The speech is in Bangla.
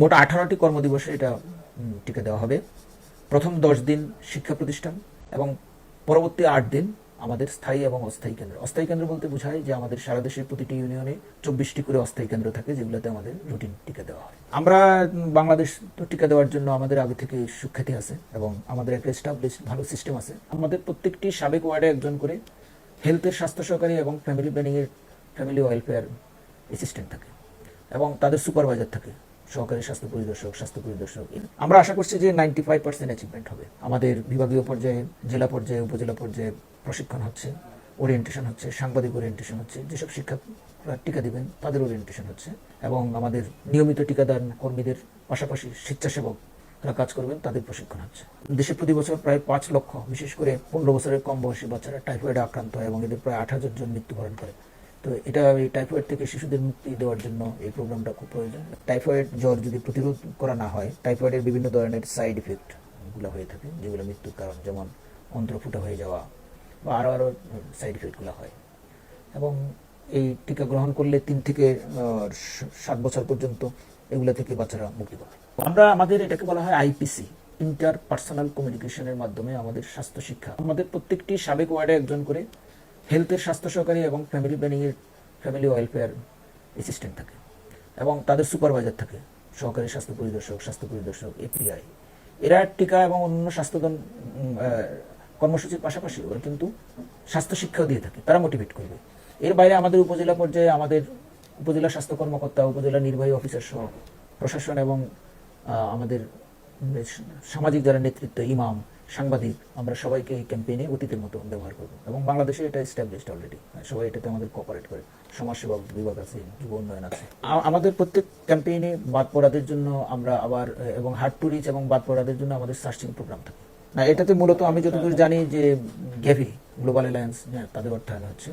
মোট আঠারোটি কর্মদিবসে এটা টিকা দেওয়া হবে। প্রথম দশ দিন শিক্ষা প্রতিষ্ঠান এবং পরবর্তী আট দিন আমাদের স্থায়ী এবং অস্থায়ী কেন্দ্র। অস্থায়ী কেন্দ্র বলতে বোঝায় যে আমাদের সারা দেশের প্রতিটি ইউনিয়নে চব্বিশটি করে অস্থায়ী কেন্দ্র থাকে যেগুলোতে আমাদের রুটিন টিকা দেওয়া হয়। আমরা বাংলাদেশ তো টিকা দেওয়ার জন্য আমাদের আগে থেকে সুখ্যাতি আছে এবং আমাদের একটা এস্টাবলিশ ভালো সিস্টেম আছে। আমাদের প্রত্যেকটি সাবেক ওয়ার্ডে একজন করে হেলথের স্বাস্থ্য সহকারী এবং ফ্যামিলি প্ল্যানিংয়ের ফ্যামিলি ওয়েলফেয়ার অ্যাসিস্ট্যান্ট থাকে এবং তাদের সুপারভাইজার থাকে। সহকারী স্বাস্থ্য পরিদর্শক স্বাস্থ্য পরিদর্শক আমরা আশা করছি যে নাইনটি ফাইভ পার্সেন্ট অ্যাচিভমেন্ট হবে। আমাদের বিভাগীয় পর্যায়ে, জেলা পর্যায়ে, উপজেলা পর্যায়ে প্রশিক্ষণ হচ্ছে ওরিয়েন্টেশন হচ্ছে, সাংবাদিক ওরিয়েন্টেশন হচ্ছে, যেসব শিক্ষকরা টিকা দিবেন তাদের ওরিয়েন্টেশন হচ্ছে এবং আমাদের নিয়মিত টিকাদান কর্মীদের পাশাপাশি স্বেচ্ছাসেবক যারা কাজ করবেন, তাদের প্রশিক্ষণ হচ্ছে। দেশে প্রতি বছর প্রায় পাঁচ লক্ষ, বিশেষ করে পনেরো বছরের কম বয়সী বাচ্চারা টাইফয়েডে আক্রান্ত হয় এবং এদের প্রায় আট হাজার জন মৃত্যুবরণ করে। তো এটা এই টাইফয়েড থেকে শিশুদের মুক্তি দেওয়ার জন্য এই প্রোগ্রামটা খুব প্রয়োজন। টাইফয়েড জ্বর যদি প্রতিরোধ করা না হয় টাইফয়েডের বিভিন্ন ধরনের সাইড ইফেক্টগুলো হয়ে থাকে, যেগুলো মৃত্যুর কারণ, যেমন অন্ত্রফুটা হয়ে যাওয়া বা আরও আরও সাইড ইফেক্টগুলো হয়। এবং এই টিকা গ্রহণ করলে তিন থেকে সাত বছর পর্যন্ত এগুলো থেকে বাচ্চারা মুক্তি পাবে। আমরা আমাদের এটাকে বলা হয় আইপিসি ইন্টার পার্সোনাল কমিউনিকেশনের মাধ্যমে আমাদের স্বাস্থ্য শিক্ষা। আমাদের প্রত্যেকটি সাবেক ওয়ার্ডে একজন করে হেলথের স্বাস্থ্য সহকারী এবং ফ্যামিলি প্ল্যানিংয়ের ফ্যামিলি ওয়েলফেয়ার অ্যাসিস্ট্যান্ট থাকে। এবং তাদের সুপারভাইজার থাকে, সহকারী স্বাস্থ্য পরিদর্শক স্বাস্থ্য পরিদর্শক এপিআই এরা টিকা এবং অন্য স্বাস্থ্যদান কর্মসূচির পাশাপাশি ওরা কিন্তু স্বাস্থ্য শিক্ষাও দিয়ে থাকে, তারা মোটিভেট করবে। এর বাইরে আমাদের উপজেলা পর্যায়ে আমাদের উপজেলা স্বাস্থ্য কর্মকর্তা, উপজেলা নির্বাহী অফিসার সহ প্রশাসন এবং আমাদের সামাজিক যারা নেতৃত্ব, ইমাম সাংবাদিক, আমরা সবাইকে এই ক্যাম্পেইনে অতীতের মতো ব্যবহার করব এবং বাংলাদেশে এটা এস্টাবলিশড অলরেডি সবাই এটাতে আমাদের কোঅপারেট করে। সমাজসেবা বিভাগ আছে, যুব উন্নয়ন আছে। আমাদের প্রত্যেক ক্যাম্পেইনে বাদ পড়াদের জন্য আমরা আবার এবং হার্ট টু রিচ এবং বাদ পড়াদের জন্য আমাদের সার্চিং প্রোগ্রাম থাকে। না, এটাতে মূলত আমি যতদূর জানি যে গেভি গ্লোবাল অ্যালায়েন্স তাদের অর্থায়ন হচ্ছে।